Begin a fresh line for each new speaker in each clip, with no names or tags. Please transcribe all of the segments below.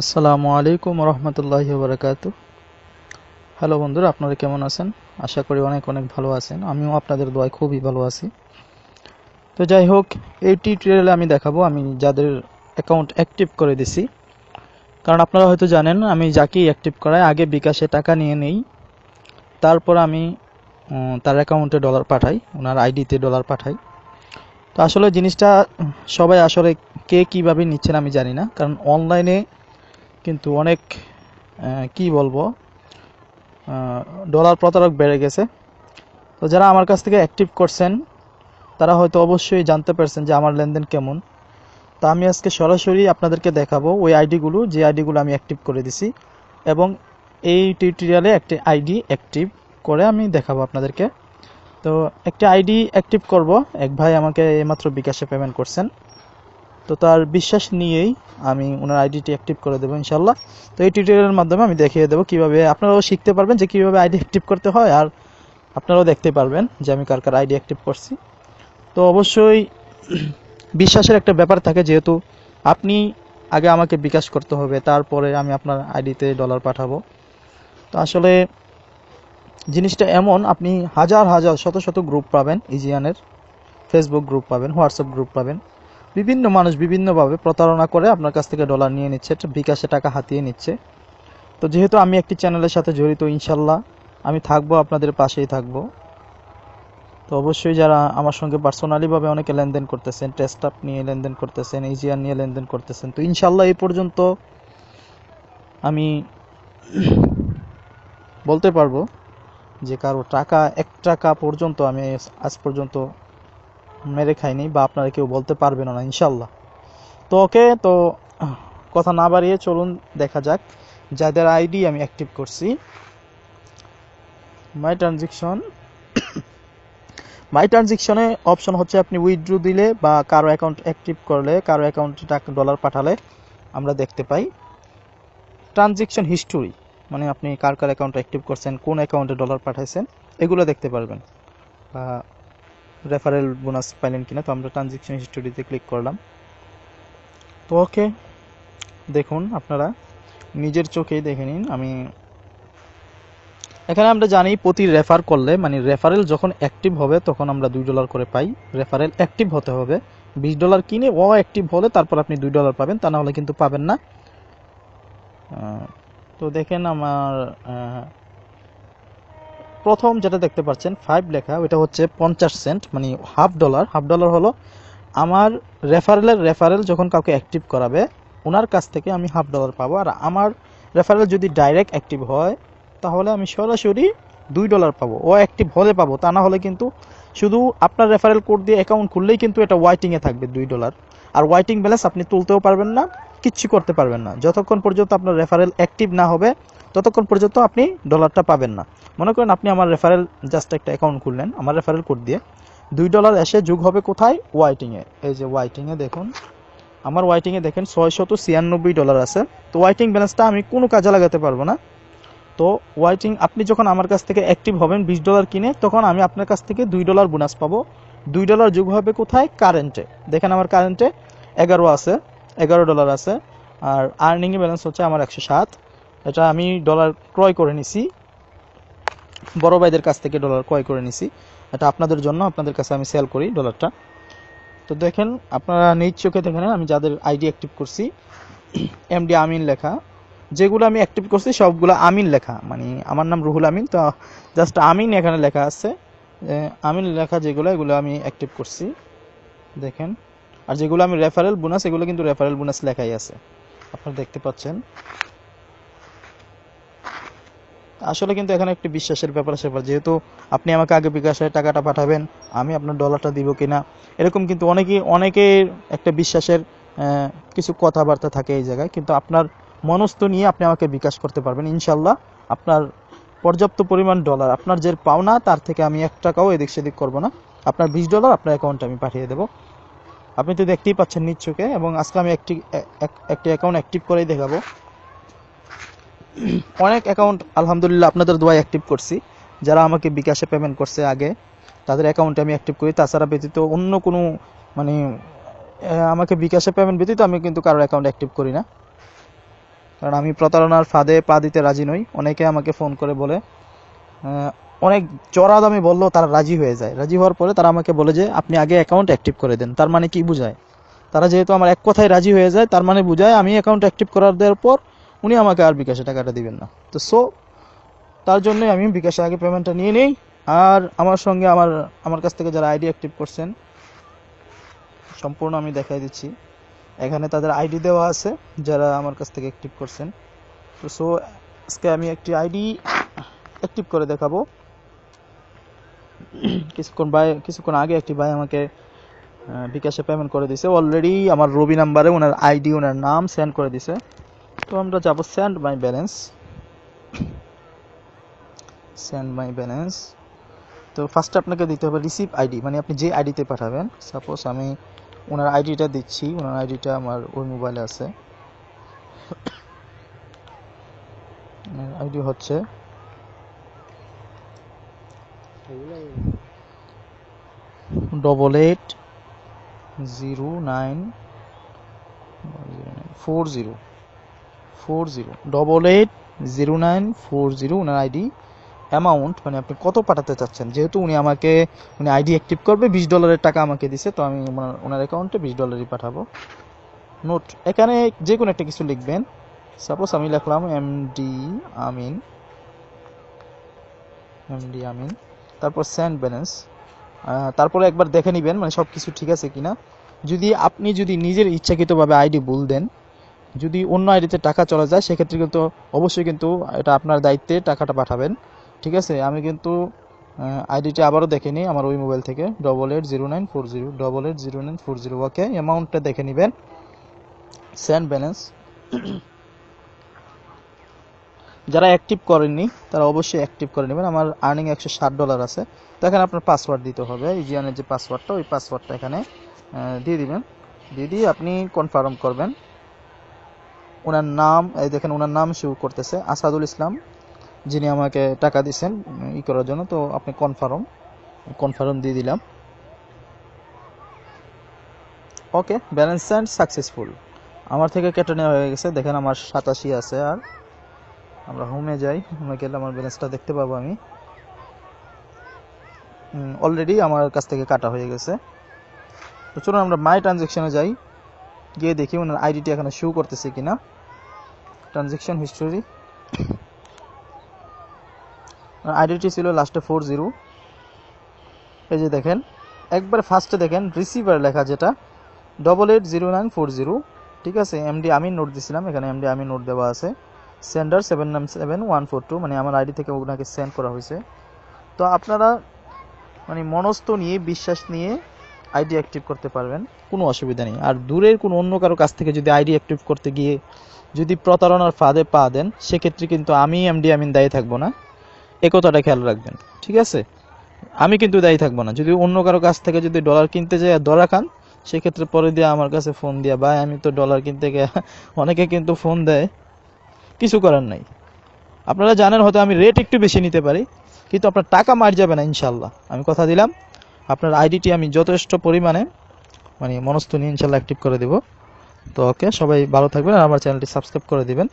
আসসালামু আলাইকুম রহমতুল্লাহি বারাকাত হ্যালো বন্ধুরা, আপনারা কেমন আছেন? আশা করি অনেক অনেক ভালো আছেন। আমিও আপনাদের দোয়ায় খুবই ভালো আছি। তো যাই হোক, এই টিউটোরিয়ালে আমি দেখাবো, আমি যাদের অ্যাকাউন্ট অ্যাক্টিভ করে দিছি। কারণ আপনারা হয়তো জানেন, আমি যাকেই অ্যাক্টিভ করাই, আগে বিকাশে টাকা নিয়ে নেই। তারপর আমি তার অ্যাকাউন্টে ডলার পাঠাই, ওনার আইডিতে ডলার পাঠাই। তো আসলে জিনিসটা সবাই আসলে কে কীভাবে নিচ্ছেন আমি জানি না। কারণ অনলাইনে কিন্তু অনেক কি বলব ডলার প্রতারক বেড়ে গেছে। তো যারা আমার কাছ থেকে অ্যাক্টিভ করছেন, তারা হয়তো অবশ্যই জানতে পারছেন যে আমার লেনদেন কেমন। তো আমি আজকে সরাসরি আপনাদেরকে দেখাবো ওই আইডিগুলো, যে আইডিগুলো আমি অ্যাক্টিভ করে দিছি। এবং এই টিউটোরিয়ালে একটি আইডি অ্যাক্টিভ করে আমি দেখাবো আপনাদেরকে। তো একটি আইডি অ্যাক্টিভ করব। এক ভাই আমাকে এইমাত্র বিকাশে পেমেন্ট করছেন। তো তার বিশ্বাস নিয়েই আমি ওনার আইডিটি অ্যাক্টিভ করে দেবো ইনশাল্লাহ তো এই টিউটোরিয়ালের মাধ্যমে আমি দেখিয়ে দেবো কীভাবে আপনারাও শিখতে পারবেন যে কীভাবে আইডি অ্যাক্টিভ করতে হয় আর আপনারাও দেখতে পারবেন যে আমি কার কার আইডি অ্যাক্টিভ করছি। তো অবশ্যই বিশ্বাসের একটা ব্যাপার থাকে যেহেতু আপনি আগে আমাকে বিকাশ করতে হবে, তারপরে আমি আপনার আইডিতে ডলার পাঠাবো। তো আসলে জিনিসটা এমন, আপনি হাজার হাজার, শত শত গ্রুপ পাবেন ইজিয়ানের ফেসবুক গ্রুপ পাবেন হোয়াটসঅ্যাপ গ্রুপ পাবেন। বিভিন্ন মানুষ বিভিন্নভাবে প্রতারণা করে আপনার কাছ থেকে ডলার নিয়ে নিচ্ছে বিকাশে টাকা হাতিয়ে নিচ্ছে। তো যেহেতু আমি একটি চ্যানেলের সাথে জড়িত, ইনশাল্লাহ আমি থাকব, আপনাদের পাশেই থাকব। তো অবশ্যই যারা আমার সঙ্গে পার্সোনালিভাবে অনেকে লেনদেন করতেছেন টেস্ট আপ নিয়ে লেনদেন করতেছেন ইজিয়ার নিয়ে লেনদেন করতেছেন, তো ইনশাল্লাহ এই পর্যন্ত আমি বলতে পারব যে কারও টাকা, এক টাকা পর্যন্ত আমি আজ পর্যন্ত মেরে খাইনি, বা আপনারা কেউ বলতে পারবেন না ইনশাল্লাহ তো ওকে, তো কথা না বাড়িয়ে চলুন, দেখা যাক। যাদের আইডি আমি অ্যাক্টিভ করছি। মাই ট্রানজেকশন মাই ট্রানজেকশনে অপশন হচ্ছে আপনি উইথড্রু দিলে বা কারও অ্যাকাউন্ট অ্যাক্টিভ করলে, কারও অ্যাকাউন্টে টাকা ডলার পাঠালে আমরা দেখতে পাই। ট্রানজেকশন হিস্টোরি মানে আপনি কার কার অ্যাকাউন্ট অ্যাক্টিভ করছেন, কোন অ্যাকাউন্টে ডলার পাঠাইছেন, এগুলো দেখতে পারবেন। বা রেফারেল বোনাস পাইলেন কিনা, তো আমরা ট্রানজেকশন হিস্টোরিতে ক্লিক করলাম। তো ওকে দেখুন, আপনারা নিজের চোখেই দেখে নিন। আমি এখানে আমরা জানি প্রতি রেফার করলে মানে রেফারেল যখন অ্যাক্টিভ হবে, তখন আমরা দুই ডলার করে পাই। রেফারেল অ্যাক্টিভ হতে হবে। বিশ ডলার কিনে ও অ্যাক্টিভ হলে তারপর আপনি দুই ডলার পাবেন, তা না হলে কিন্তু পাবেন না। তো দেখেন আমার প্রথম যেটা দেখতে পাচ্ছেন ফাইভ লেখা, ওইটা হচ্ছে পঞ্চাশ সেন্ট মানে হাফ ডলার হাফ ডলার হলো আমার রেফারেলের রেফারেল যখন কাউকে অ্যাক্টিভ করাবে ওনার কাছ থেকে আমি হাফ ডলার পাবো। আর আমার রেফারেল যদি ডাইরেক্ট অ্যাক্টিভ হয়, তাহলে আমি সরাসরি দুই ডলার পাবো। ও অ্যাক্টিভ হলে পাবো, তা না হলে কিন্তু শুধু আপনার রেফারেল কোড দিয়ে অ্যাকাউন্ট খুললেই কিন্তু এটা ওয়াইটিংয়ে থাকবে দুই ডলার আর ওয়াইটিং ব্যালেন্স আপনি তুলতেও পারবেন না, কিচ্ছু করতে পারবেন না। যতক্ষণ পর্যন্ত আপনার রেফারেল অ্যাক্টিভ না হবে ততক্ষণ পর্যন্ত আপনি ডলারটা পাবেন না। মনে করেন আপনি আমার রেফারেল জাস্ট একটা অ্যাকাউন্ট খুললেন, আমার রেফারেল কোড দিয়ে। দুই ডলার এসে যোগ হবে কোথায়? ওয়াইটিংয়ে এই যে ওয়াইটিংয়ে দেখুন, আমার ওয়াইটিংয়ে দেখেন ছয়শত ছিয়ানব্বই ডলার আছে। তো ওয়াইটিং ব্যালেন্সটা আমি কোনো কাজে লাগাতে পারব না। তো ওয়াইটিং আপনি যখন আমার কাছ থেকে অ্যাক্টিভ হবেন, বিশ ডলার কিনে, তখন আমি আপনার কাছ থেকে দুই ডলার বোনাস পাবো। দুই ডলার যোগ হবে কোথায়? কারেন্টে দেখেন আমার কারেন্টে এগারো আছে, এগারো ডলার আছে। আর আর্নিং ব্যালেন্স হচ্ছে আমার একশো সাত। এটা আমি ডলার ক্রয় করে নিছি। বড় ভাইদের কাছ থেকে ডলার ক্রয় করে নিছি। এটা আপনাদের জন্য, আপনাদের কাছে আমি সেল করি ডলারটা তো দেখেন, আপনারা নিজ চোখে দেখেন, আমি যাদের আইডি অ্যাক্টিভ করছি এমডি আমিন লেখা। যেগুলো আমি অ্যাক্টিভ করছি, সবগুলো আমিন লেখা। মানে আমার নাম রুহুল আমিন, তো জাস্ট আমিন এখানে লেখা আছে। আমিন লেখা যেগুলো, এগুলো আমি অ্যাক্টিভ করছি। দেখেন, আর যেগুলো আমি রেফারেল বোনাস এগুলো কিন্তু রেফারেল বোনাস লেখাই আছে। আপনারা দেখতে পাচ্ছেন। আসলে কিন্তু এখানে একটি বিশ্বাসের ব্যাপার স্যাপার যেহেতু আপনি আমাকে আগে বিকাশে টাকাটা পাঠাবেন, আমি আপনার ডলারটা দিব কিনা, এরকম কিন্তু অনেকেই অনেকের একটা বিশ্বাসের কিছু কথাবার্তা থাকে এই জায়গায়, কিন্তু আপনার মনস্থ নিয়ে আপনি আমাকে বিকাশ করতে পারবেন ইনশাল্লাহ আপনার পর্যাপ্ত পরিমাণ ডলার আপনার যে পাওনা, তার থেকে আমি এক টাকাও এদিক সেদিক করব না। আপনার বিশ ডলার আপনার অ্যাকাউন্টে আমি পাঠিয়ে দেবো। আপনি তো দেখতেই পাচ্ছেন চোখে এবং আজকে আমি একটি এক- এক- একটি অ্যাকাউন্ট অ্যাক্টিভ করেই দেখাবো। অনেক অ্যাকাউন্ট আলহামদুলিল্লাহ আপনাদের দোয়ায় অ্যাক্টিভ করছি। যারা আমাকে বিকাশে পেমেন্ট করছে আগে, তাদের অ্যাকাউন্টে আমি অ্যাক্টিভ করি। তাছাড়া ব্যতীত অন্য কোনো মানে আমাকে বিকাশে পেমেন্ট ব্যতীত আমি কিন্তু কারোর অ্যাকাউন্ট অ্যাক্টিভ করি না। কারণ আমি প্রতারণার ফাঁদে পা দিতে রাজি নই। অনেকে আমাকে ফোন করে বলে অনেক চড়া দামে বললেও তারা রাজি হয়ে যায়। রাজি হওয়ার পরে তারা আমাকে বলে যে, আপনি আগে অ্যাকাউন্ট অ্যাক্টিভ করে দেন। তার মানে কি বোঝায়? তারা যেহেতু আমার এক কথায় রাজি হয়ে যায়, তার মানে বোঝায় আমি অ্যাকাউন্ট অ্যাক্টিভ করার দেওয়ার পর উনি আমাকে আর বিকাশে টাকাটা দিবেন না। তো সো তার জন্য আমি বিকাশে আগে পেমেন্টটা নিয়ে নিই। আর আমার সঙ্গে আমার আমার কাছ থেকে যারা আইডি অ্যাক্টিভ করছেন, সম্পূর্ণ আমি দেখাই দিচ্ছি। এখানে তাদের আইডি দেওয়া আছে, যারা আমার কাছ থেকে অ্যাক্টিভ করছেন। তো সো আজকে আমি একটি আইডি অ্যাক্টিভ করে দেখাবো। কিছুক্ষণ ভাই কিছুক্ষণ আগে একটি ভাই আমাকে বিকাশে পেমেন্ট করে দিছে অলরেডি আমার রবি নাম্বারে ওনার আইডি ওনার নাম সেন্ড করে দিছে তো আমরা যাব send my balance send my balance তো ফার্স্ট আপনাকে দিতে হবে রিসিভ আইডি মানে আপনি যে আইডিতে পাঠাবেন সাপোজ আমি ওনার আইডিটা দিচ্ছি, ওনার আইডিটা আমার ওই মোবাইলে আছে। আইডি হচ্ছে double eight zero nine four zero four zero double eight zero nine four zero owner ID amount মানে আপনি কত পাঠাতে চাচ্ছেন? যেহেতু উনি আমাকে, উনি আইডি অ্যাক্টিভ করবে, বিশ ডলারের টাকা আমাকে দিছে, তো আমি ওনার অ্যাকাউন্টে বিশ ডলারই পাঠাবো। নোট এখানে যে কোনো একটা কিছু লিখবেন। সাপোজ আমি লিখলাম এমডি আমিন এমডি আমিন তারপর সেন্ড ব্যালেন্স তারপরে একবার দেখে নেবেন মানে সব কিছু ঠিক আছে কিনা। যদি আপনি যদি নিজের ইচ্ছাকৃতভাবে আইডি ভুল দেন যদি অন্য আইডিতে টাকা চলে যায়, সেক্ষেত্রে কিন্তু অবশ্যই কিন্তু এটা আপনার দায়িত্বে টাকাটা পাঠাবেন। ঠিক আছে? আমি কিন্তু আইডিটা আবারও দেখে নিই আমার ওই মোবাইল থেকে। Double eight zero nine four zero double eight zero nine four zero okay অ্যামাউন্টটা দেখে নেবেন। সেন্ড ব্যালেন্স যারা অ্যাক্টিভ করেননি, তারা অবশ্যই অ্যাক্টিভ করে নেবেন। আমার আর্নিং একশো ষাট ডলার আছে। তো এখানে আপনার পাসওয়ার্ড দিতে হবে। ইজিয়ানের যে পাসওয়ার্ডটা ওই পাসওয়ার্ডটা এখানে দিয়ে দিবেন। দিয়ে দিয়ে আপনি কনফার্ম করবেন। ওনার নাম, এই দেখেন ওনার নাম শো করতেছে, আসাদুল ইসলাম, যিনি আমাকে টাকা দিচ্ছেন ই করার জন্য, তো আপনি কনফার্ম কনফার্ম দিয়ে দিলাম। ওকে ব্যালেন্স অ্যান্ড সাকসেসফুল আমার থেকে কেটে নেওয়া হয়ে গেছে, দেখেন আমার সাতাশি আছে আর আমরা হোমে যাই হোমে গেলে আমার ব্যালেন্সটা দেখতে পাবো আমি। অলরেডি আমার কাছ থেকে কাটা হয়ে গেছে। তো চলুন আমরা মাই ট্রানজেকশনে যাই। গিয়ে দেখি ওনার আইডিটি এখানে শো করতেছে কিনা। ট্রানজেকশন হিস্টোরি আইডিটি ছিল লাস্টে ফোর জিরো এই যে দেখেন, একবার ফার্স্টে দেখেন রিসিভার লেখা যেটা double eight zero nine four zero ঠিক আছে এমডি আমি নোট দিছিলাম, এখানে এমডি আমি নোট দেওয়া আছে। Sender seven nine seven one four two মানে আমার আইডি থেকে ওনাকে সেন্ড করা হয়েছে। তো আপনারা মানে মনস্থ নিয়ে, বিশ্বাস নিয়ে আইডি অ্যাক্টিভ করতে পারবেন, কোনো অসুবিধা নেই। আর দূরের কোনো অন্য কারও কাছ থেকে যদি আইডি অ্যাক্টিভ করতে গিয়ে যদি প্রতারণার ফাঁদে পা দেন, সেক্ষেত্রে কিন্তু আমি এমডি আমিন দায়ী থাকব না। এ কথাটা খেয়াল রাখবেন, ঠিক আছে? আমি কিন্তু দায়ী থাকব না। যদি অন্য কারও কাছ থেকে যদি ডলার কিনতে যায় ধরা খান, সেক্ষেত্রে পরে দিয়ে আমার কাছে ফোন দিয়া, ভাই, আমি তো ডলার কিনতে গিয়ে অনেকে কিন্তু ফোন দেয়। কিছু করার নাই। আপনারা জানেন হয়তো আমি রেট একটু বেশি নিতে পারি, কিন্তু আপনার টাকা মার যাবে না ইনশাল্লাহ আমি কথা দিলাম। আপনার আইডিটি আমি যথেষ্ট পরিমাণে মানে মনস্থ নিয়ে ইনশাল্লাহ অ্যাক্টিভ করে দেব। তো ওকে, সবাই ভালো থাকবেন আর আমার চ্যানেলটি সাবস্ক্রাইব করে দিবেন।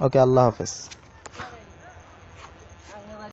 ওকে, আল্লাহ হাফেজ।